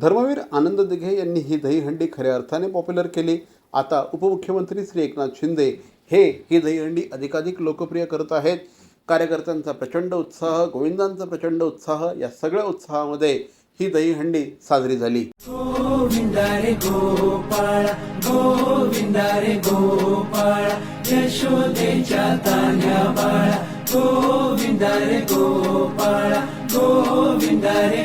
धर्मवीर आनंद दिघे यांनी ही दहीहंडी खऱ्या अर्थाने पॉप्युलर केली. आता उपमुख्यमंत्री श्री एकनाथ शिंदे हे ही दहीहंडी अधिकाधिक लोकप्रिय करत आहेत. कार्यकर्त्यांचा प्रचंड उत्साह गोविंदांचा प्रचंड उत्साह या सगळ्या उत्साहामध्ये ही दहीहंडी साजरी झाली. गोविंदारे गोपाळा गोविंदारे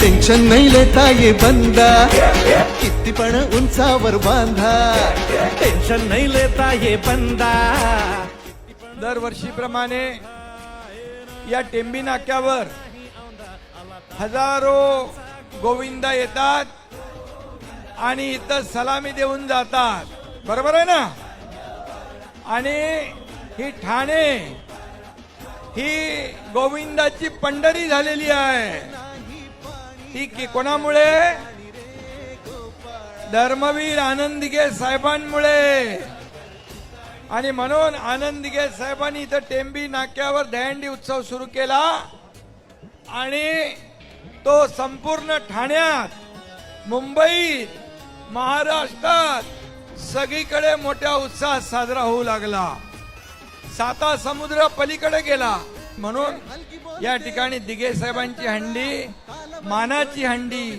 टेन्शन नाही लेता ये बंदा। किती पण उंचावर बांधा। टेन्शन नाही लेता ये बंदा। दरवर्षीप्रमाणे या टेंबी नाक्यावर हजारो गोविंदा येतात आणि इथं सलामी देऊन जातात. बरोबर आहे ना? आणि ही ठाणे ही गोविंदाची पंढरी झालेली आहे. ती की कोणामुळे? धर्मवीर आनंदगे साहेबांमुळे. आणि म्हणून आनंदगे साहेबांनी इथं टेंबी नाक्यावर दहंडी उत्सव सुरू केला. आणि तो संपूर्ण ठाण्यात मुंबईत महाराष्ट्रात सगळीकडे मोठ्या उत्साहात साजरा होऊ लागला. साता समुद्र पलीकडे गेला. म्हणून या ठिकाणी दिघे साहेबांची हंडी मानाची हंडी.